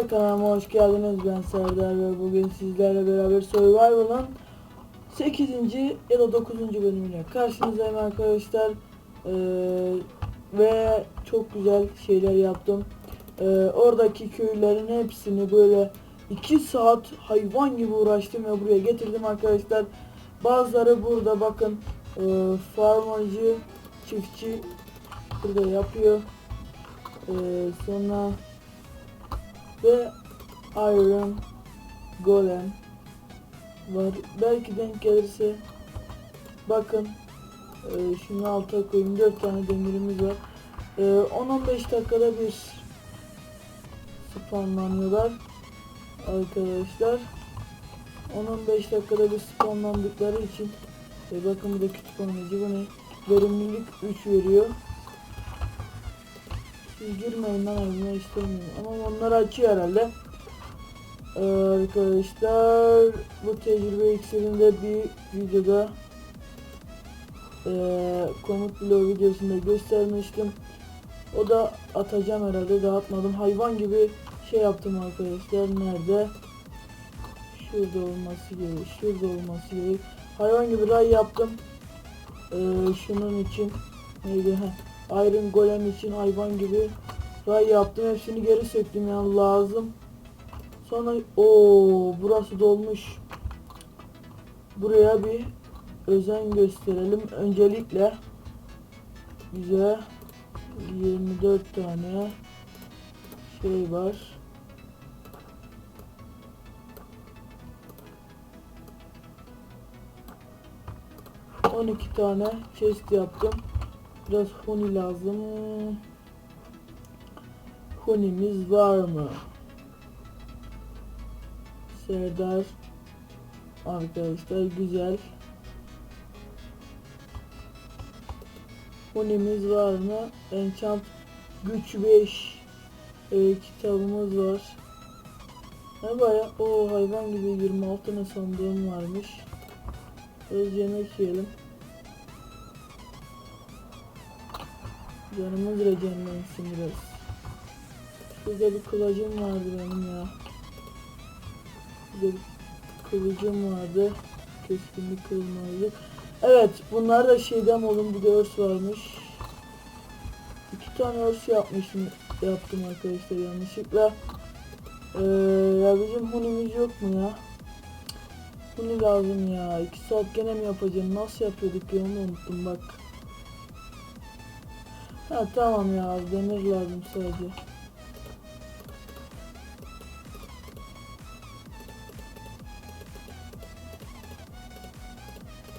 arkadaşlar kanalıma hoş geldiniz. Ben Serdar ve bugün sizlerle beraber Survival'ın 8. ya da 9. bölümüyle karşınızdayım arkadaşlar. Ee, ve çok güzel şeyler yaptım. Ee, oradaki köylerin hepsini böyle 2 saat hayvan gibi uğraştım ve buraya getirdim arkadaşlar. Bazıları burada bakın e, farmacı, çiftçi burada yapıyor. Ee, sonra ve Iron Golem var. Belki denk gelirse bakın e, şunu alta koyayım. 4 tane demirimiz var. E, 10-15 dakikada bir spawnlanıyorlar arkadaşlar. 10-15 dakikada bir spawnlandıkları için e, bakın bu da kütüphaneci bu ne? Verimlilik 3 veriyor. Girmeyin lan evime istemiyorum. Ama onlar açıyor herhalde. Ee, arkadaşlar bu tecrübe iksirinde bir videoda ee, komut bloğu videosunda göstermiştim. O da atacağım herhalde dağıtmadım. Hayvan gibi şey yaptım arkadaşlar. Nerede? Şurada olması gerek. Şurada olması gerek. Hayvan gibi ray yaptım. Ee, şunun için neydi? Heh. Iron Golem için hayvan gibi ray yaptım. Hepsini geri söktüm yani lazım. Sonra o burası dolmuş. Buraya bir özen gösterelim. Öncelikle bize 24 tane şey var. On iki tane chest yaptım. Biraz huni lazım. Hunimiz var mı? Serdar Arkadaşlar güzel. Hunimiz var mı? Enchant güç 5 ee, kitabımız var. Ne baya o hayvan gibi 26 tane sandığım varmış. Biraz yemek yiyelim. Canımız regenlensin biraz. Şurada bir kılıcım vardı benim ya. Şurada bir kılıcım vardı. Keskinlik kırılmazdı. Evet bunlar da şeyden oğlum bir de örs varmış. İki tane örs yapmışım yaptım arkadaşlar yanlışlıkla. Ee, ya bizim hunimiz yok mu ya? Huni lazım ya. İki saat gene mi yapacağım? Nasıl yapıyorduk ya onu unuttum bak. Ha tamam ya demir lazım sadece.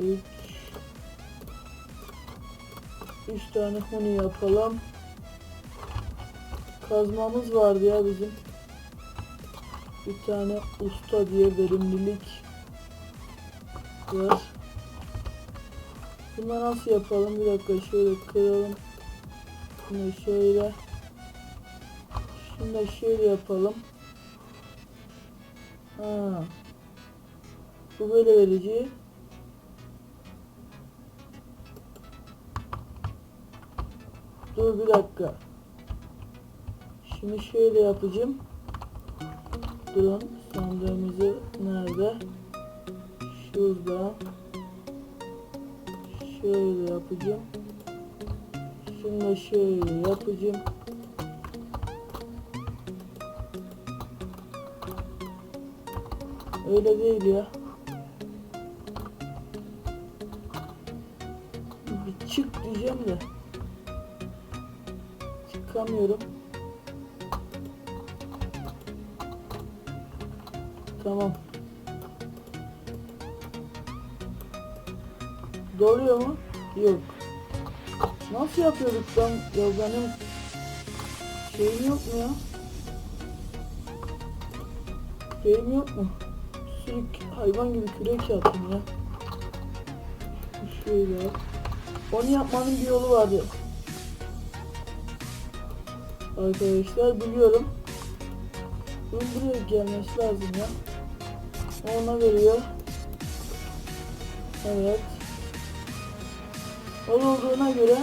Üç. Üç tane huni yapalım. Kazmamız vardı ya bizim. Bir tane usta diye verimlilik var. Bunu nasıl yapalım? Bir dakika şöyle kıralım. Şunu şöyle. Şunu da şöyle yapalım. Ha. Bu böyle verici. Dur bir dakika. Şunu şöyle yapacağım. Durun sandığımızı nerede? Şurada. Şöyle yapacağım. Şunu da şöyle yapacağım. Öyle değil ya. Bir çık diyeceğim de. Çıkamıyorum. Tamam. Doluyor mu? Yok. Nasıl yapıyorduk ben? Ya benim şeyim yok mu ya? Şeyim yok mu? Sürekli hayvan gibi kürek yaptım ya. Şöyle. Onu yapmanın bir yolu vardı. Arkadaşlar biliyorum. Bunun buraya gelmesi lazım ya. Ona veriyor. Evet. O olduğuna göre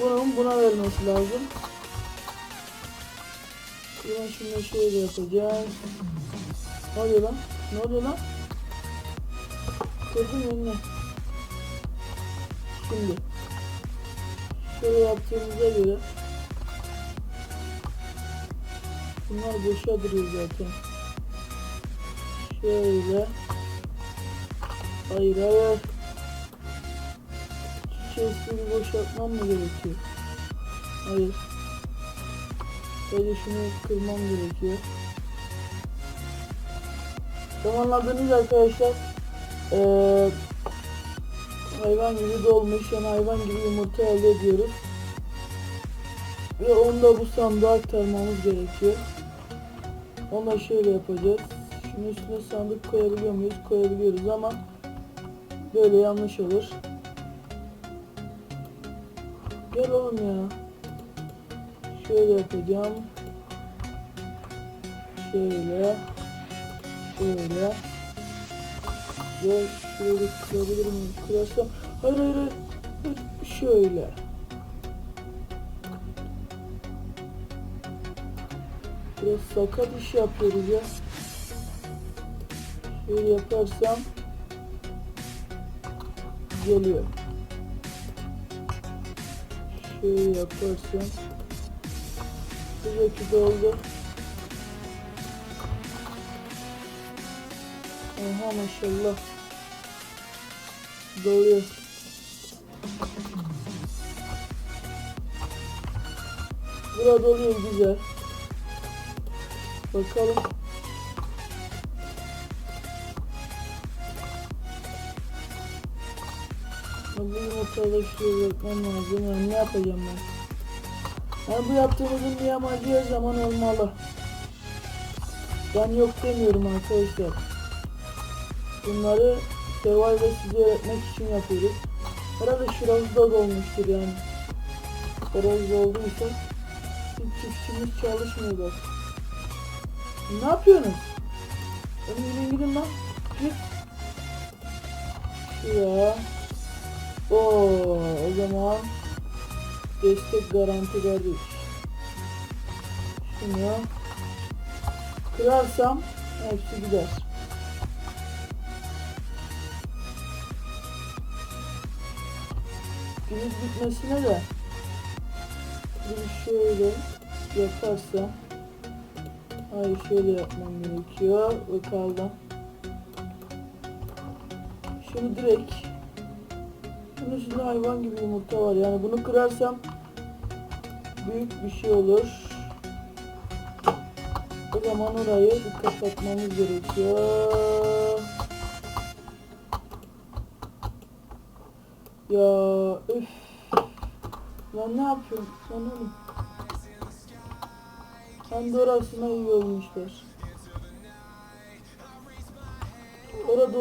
bunun buna vermesi lazım. Buradan şimdi şöyle yapacağız. Ne oluyor lan? Ne oluyor lan? Kırdım önüne. Şimdi. Şöyle yaptığımıza göre. Bunlar boşa duruyor zaten. Şöyle. Hayır hayır. Chest'i boşaltmam mı gerekiyor? Hayır. Sadece şunu kırmam gerekiyor. Zamanladığınız arkadaşlar eee hayvan gibi dolmuş yani hayvan gibi yumurta elde ediyoruz. Ve onu da bu sandığa aktarmamız gerekiyor. Onu da şöyle yapacağız. Şunun üstüne sandık koyabiliyor muyuz? Koyabiliyoruz ama böyle yanlış olur. Gel oğlum ya. Şöyle yapacağım. Şöyle. Şöyle. Ve şöyle kırabilir miyim? Kırarsam. Hayır hayır. Hayır, Şöyle. Biraz sakat iş yapıyoruz ya. Şöyle yaparsam geliyor. Şöyle yaparsam bu şekilde oldu. Oha maşallah. Doluyor. Burada doluyor güzel. Bakalım. Şuraya bırakmam lazım. Yani ne yapacağım ben? Yani bu yaptığımızın bir amacı her zaman olmalı. Ben yok demiyorum arkadaşlar. Bunları survival ve size öğretmek için yapıyoruz. Herhalde şurası da dolmuştur yani. Orası dolduysa hiç çiftçimiz çalışmıyor. Ne yapıyorsunuz? Önüm gidin gidin lan. Git. Ya. Oo, zaman destek garanti kardeş. Şunu kırarsam hepsi gider. Gündüz bitmesine de bir şöyle yaparsam Hayır şöyle yapmam gerekiyor ve kaldım. Şunu direkt bunun üstünde hayvan gibi yumurta var yani bunu kırarsam büyük bir şey olur. O zaman orayı bir kapatmamız gerekiyor. Ya üf. Lan ne yapıyorum? Lan oğlum. Hem de orasına iyi olmuşlar. Orada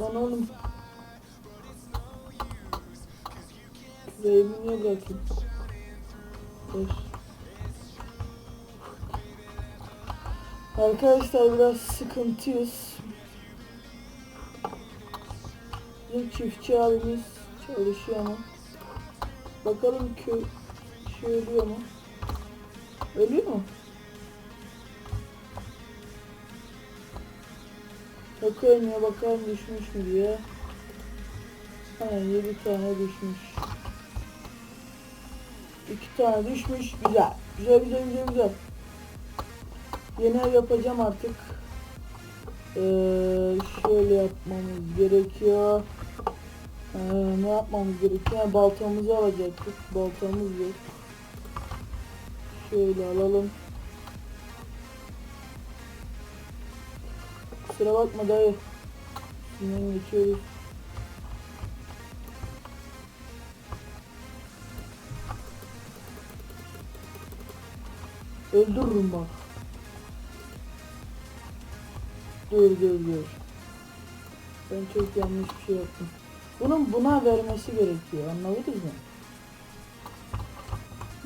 lan oğlum. Küreğimi niye bırakayım? Dur. Arkadaşlar biraz sıkıntıyız. Bizim çiftçi abimiz çalışıyor ama. Bakalım köy şey ölüyor mu? Ölüyor mu? Bakıyorum ya bakalım düşmüş mü diye. Aynen 7 tane düşmüş. 2 tane düşmüş. Güzel. Güzel güzel güzel güzel. Yeni yapacağım artık. Ee, şöyle yapmamız gerekiyor. Ee, ne yapmamız gerekiyor? Yani baltamızı alacaktık. Baltamız yok. Şöyle alalım. Kusura bakma dayı. Üstünden geçiyoruz. Öldürürüm bak. Dur dur dur. Ben çok yanlış bir şey yaptım. Bunun buna vermesi gerekiyor. Anladınız mı?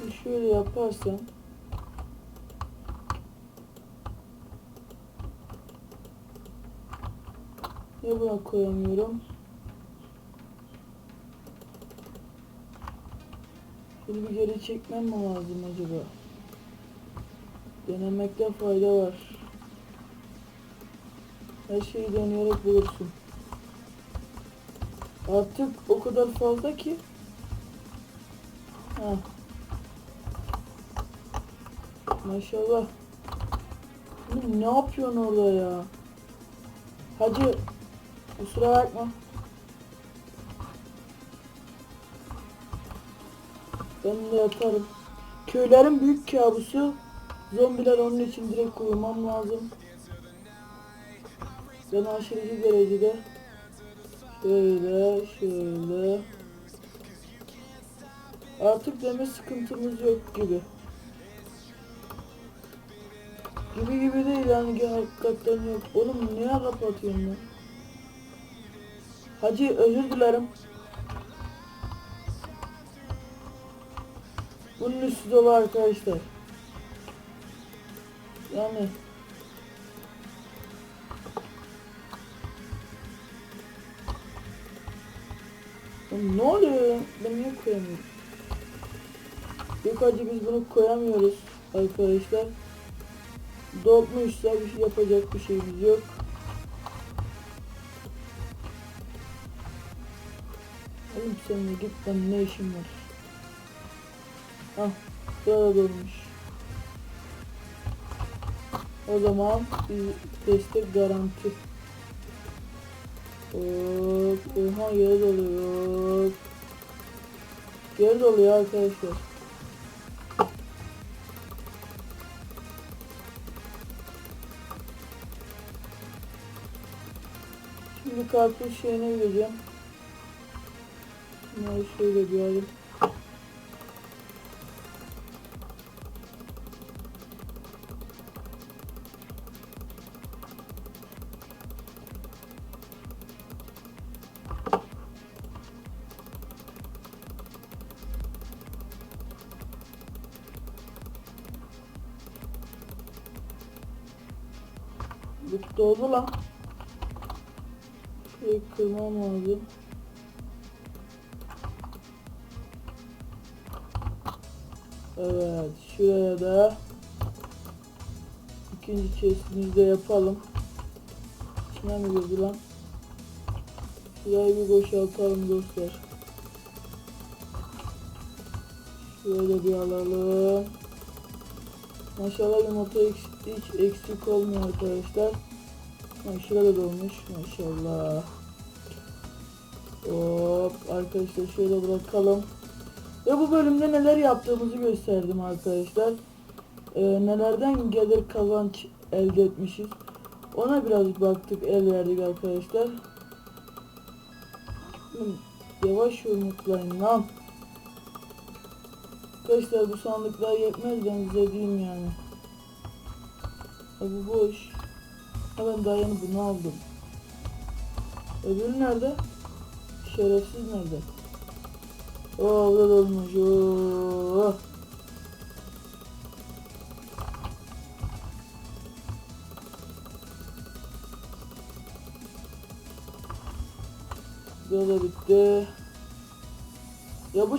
Bir şöyle yaparsam Niye buna koyamıyorum? Şunu bir geri çekmem mi lazım acaba? Denemekte fayda var. Her şeyi deneyerek bulursun. Artık o kadar fazla ki. Ha. Maşallah. Ne yapıyorsun orada ya? Hacı kusura bakma. Ben de yatarım. Köylerin büyük kabusu zombiler onun için direkt uyumam lazım. Ben aşırıcı derecede şöyle şöyle artık deme sıkıntımız yok gibi. Gibi gibi değil yani ki hakikaten yok. Oğlum niye kapatıyorsun lan? Hacı özür dilerim. Bunun üstü dolu arkadaşlar. Oğlum ne oluyor? Ben niye koyamıyorum? Yok hacı biz bunu koyamıyoruz arkadaşlar. Dolmuşsa bir şey yapacak bir şeyimiz yok. Oğlum sen git lan ne işin var? Ah burada dolmuş. O zaman destek garanti. Oha geri doluyor. Geri doluyor arkadaşlar. Şimdi karpuz şeyine gideceğim. Şöyle bir alayım. Bu doldu lan. Şurayı kırmam lazım. Evet, şuraya da ikinci chestimizi de yapalım. İçine mi girdi lan? Şurayı bir boşaltalım dostlar. Şöyle bir alalım. Maşallah yumurta hiç, hiç eksik olmuyor arkadaşlar. Şurada dolmuş maşallah. Hop arkadaşlar şöyle bırakalım. Ve bu bölümde neler yaptığımızı gösterdim arkadaşlar. Ee, nelerden gelir kazanç elde etmişiz. Ona biraz baktık el verdik arkadaşlar. Oğlum, Yavaş yumruklayın lan. Arkadaşlar bu sandıklar yetmez ben size diyeyim yani. Ha, bu boş. Ha ben daha yeni bunu aldım. Öbürü nerede? Şerefsiz nerede? Oo burada da olmuş. Oo. Burada da bitti. Ya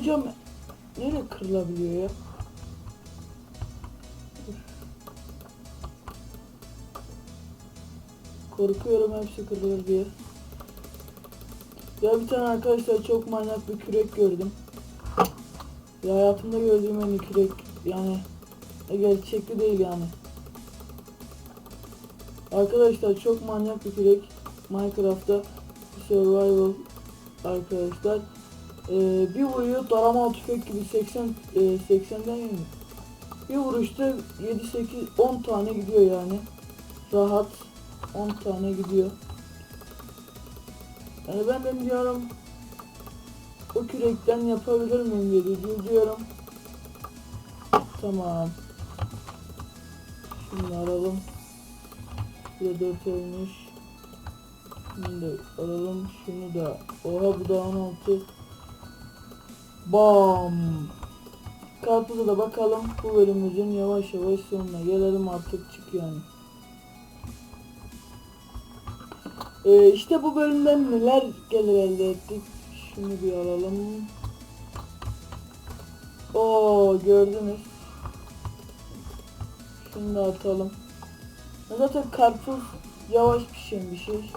nereye kırılabiliyor ya? Korkuyorum hepsi kırılır diye. Ya bir tane arkadaşlar çok manyak bir kürek gördüm. Ya hayatımda gördüğüm en iyi kürek yani e, gerçekli değil yani. Arkadaşlar çok manyak bir kürek Minecraft'ta survival arkadaşlar. Ee, bir vuruyor darama tüfek gibi 80 e, 80'den mi? Bir vuruşta 7 8 10 tane gidiyor yani. Rahat 10 tane gidiyor. Yani ben de diyorum o kürekten yapabilir miyim diye düşünüyorum. Tamam. Şimdi alalım. Burada 4 olmuş. Da alalım. Şunu da. Oha bu da 16. Bam. Karpuza da bakalım. Bu bölümümüzün yavaş yavaş sonuna gelelim artık çık yani. Ee, işte bu bölümden neler gelir elde ettik. Şunu bir alalım. Oo gördünüz. Şunu da atalım. Zaten karpuz yavaş pişen bir şey.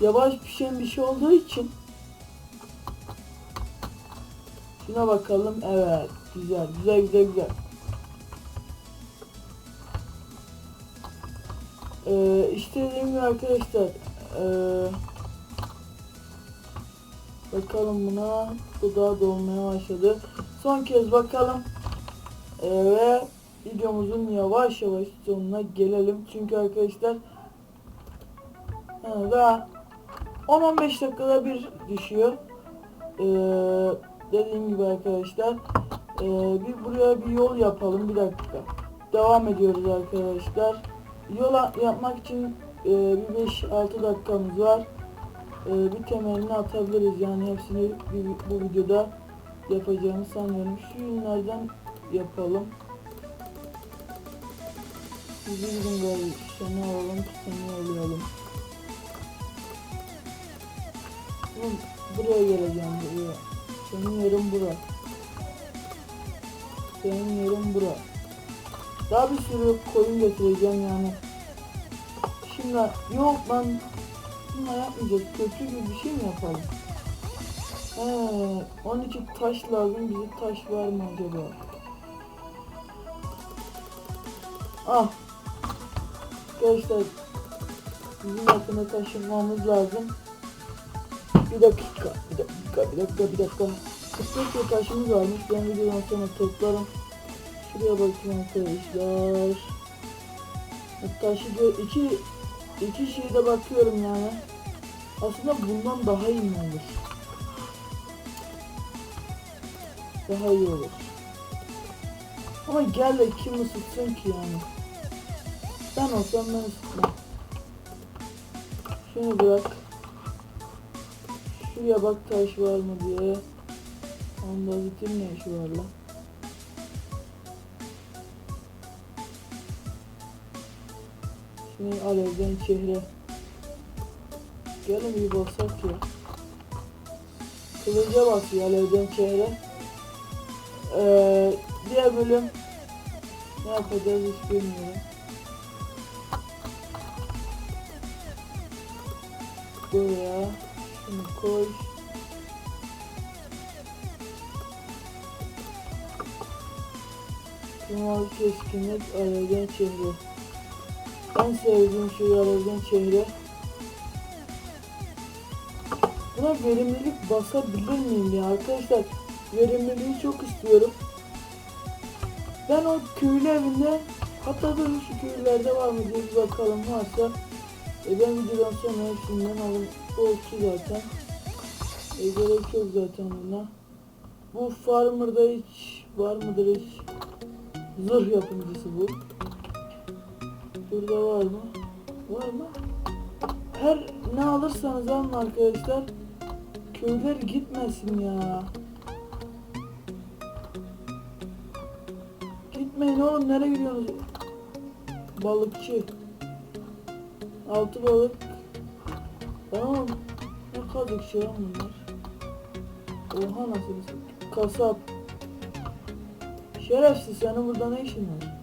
Yavaş pişen bir şey olduğu için Şuna bakalım. Evet. Güzel. Güzel güzel güzel. Ee, işte dediğim gibi arkadaşlar. Ee, bakalım buna. Bu daha dolmaya başladı. Son kez bakalım. Ee, ve videomuzun yavaş yavaş sonuna gelelim. Çünkü arkadaşlar ha, daha 10-15 dakikada bir düşüyor. Ee, dediğim gibi arkadaşlar ee, bir buraya bir yol yapalım bir dakika. Devam ediyoruz arkadaşlar. Yol yapmak için ee, bir 5-6 dakikamız var. Ee, bir temelini atabiliriz. Yani hepsini bir, bu videoda yapacağımı sanıyorum. Şu yünlerden yapalım. Bizi gidin gari seni alalım seni alayalım Oğlum, buraya geleceğim buraya senin yerin bura. Senin yerin bura. Daha bir sürü koyun getireceğim yani. Şimdi yok ben bununla yapmayacağız. Köprü gibi bir şey mi yapalım? He, onun için taş lazım. Bize taş var mı acaba? Ah. Arkadaşlar bizim yakına taşınmamız lazım. Bir dakika, bir dakika, bir dakika, bir dakika. 45 taşımız varmış. Ben videodan sonra toplarım. Şuraya bakayım arkadaşlar. Taşı gö iki iki şeyde bakıyorum yani. Aslında bundan daha iyi olur? Daha iyi olur. Ama gel de kim ısıtsın ki yani? Ben olsam ben ısıtmam. Şunu bırak. Şuraya bak taş var mı diye. Onda zitin ne işi var lan? Şimdi alevden çehre. Gelin bir baksak ya. Kılıca basıyor alevden çehre. Ee, diğer bölüm ne yapacağız hiç bilmiyorum. Buraya şunu koy. Kemal keskinlik alevden çehre. En sevdiğim şey alevden çehre. Buna verimlilik basabilir miyim ya arkadaşlar? Verimliliği çok istiyorum. Ben o köylü evinde hatta dur şu köylerde var mı diye bir bakalım varsa e ben videodan sonra hepsinden alım olsun zaten. E gerek yok zaten buna. Bu farmer'da hiç var mıdır hiç? Zırh yapımcısı bu. Burada var mı? Var mı? Her ne alırsanız alın arkadaşlar. Köyler gitmesin ya. Gitmeyin oğlum nereye gidiyorsunuz? Balıkçı. Altı balık. Tamam. Ne kazık şey lan bunlar. Oha nasıl bir şey? Kasap. Şerefsiz senin burada ne işin var?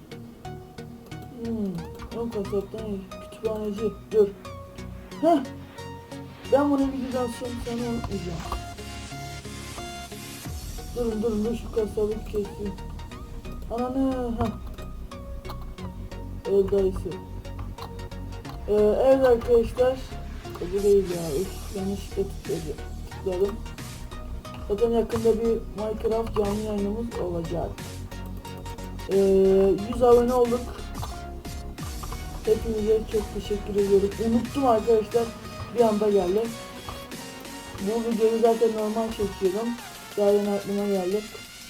Hmm. Ön kasaptan iyi. Kütüphaneci. Dur. Heh. Ben bunu videodan sonra sana unutmayacağım. Durun durun dur şu kasabı keseyim. Ananı ha. Öl dayısı. Ee, evet arkadaşlar. Bu değil ya. Üf, yanlışlıkla tıkladım. tıkladım. Zaten yakında bir Minecraft canlı yayınımız olacak. Ee, 100 abone olduk. Hepinize çok teşekkür ediyorum. Unuttum arkadaşlar. Bir anda geldi. Bu videoyu zaten normal çekiyordum. Daha yeni aklıma geldi.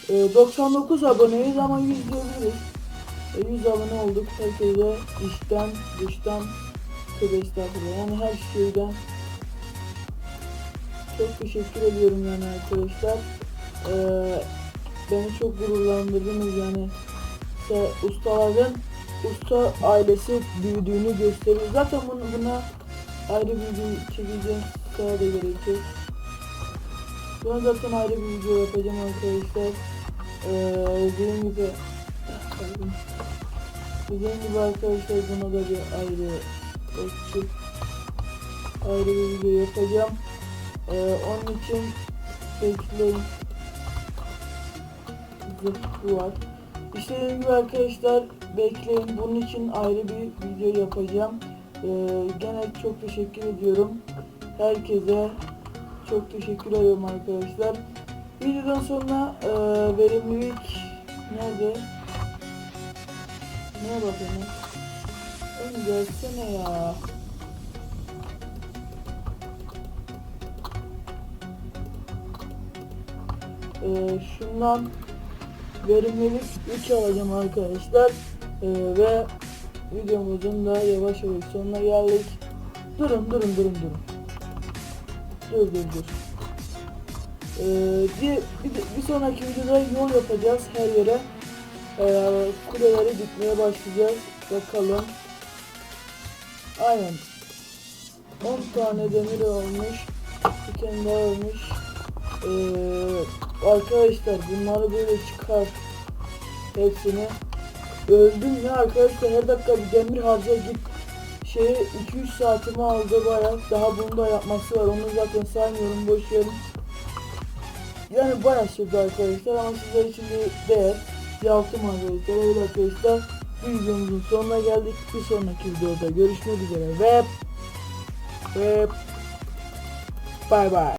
Ee, 99 aboneyiz ama 100 diyebiliriz. Ee, 100 abone olduk. Herkese işten, dıştan, tövbe estağfurullah. Yani her şeyden çok teşekkür ediyorum yani arkadaşlar. Ee, beni çok gururlandırdınız yani. İşte ustaların usta ailesi büyüdüğünü gösteriyor. Zaten bunu, buna ayrı bir video çekeceğim. Daha da gerekir. Buna zaten ayrı bir video yapacağım arkadaşlar. Ee, dediğim gibi dediğim gibi arkadaşlar buna da bir ayrı açıp ayrı bir video yapacağım. Ee, onun için bekleyin. Zırh var. İşte gibi arkadaşlar bekleyin. Bunun için ayrı bir video yapacağım. Ee, gene çok teşekkür ediyorum. Herkese çok teşekkür ediyorum arkadaşlar. Videodan sonra e, verimlilik nerede? Neye bakayım? Oğlum gelsene ya. Ee, şundan verimlilik 3 alacağım arkadaşlar. Ee, ve videomuzun da yavaş yavaş sonuna geldik. Durun durun durun durun. Dur dur dur. Ee, bir, bir, bir sonraki videoda yol yapacağız her yere. Ee, kuleleri dikmeye başlayacağız. Bakalım. Aynen. 10 tane demir olmuş. Tane daha olmuş. Ee, arkadaşlar bunları böyle çıkar. Hepsini. Öldüm ya arkadaşlar her dakika bir demir harca git. Şeye 2-3 saatimi aldı bayağı. Daha bunu da yapması var. Onu zaten saymıyorum boş verin. Yani bayağı sürdü arkadaşlar ama sizler için bir değer. Yaptım arkadaşlar. Evet arkadaşlar. Videomuzun sonuna geldik. Bir sonraki videoda görüşmek üzere ve ve bye bye.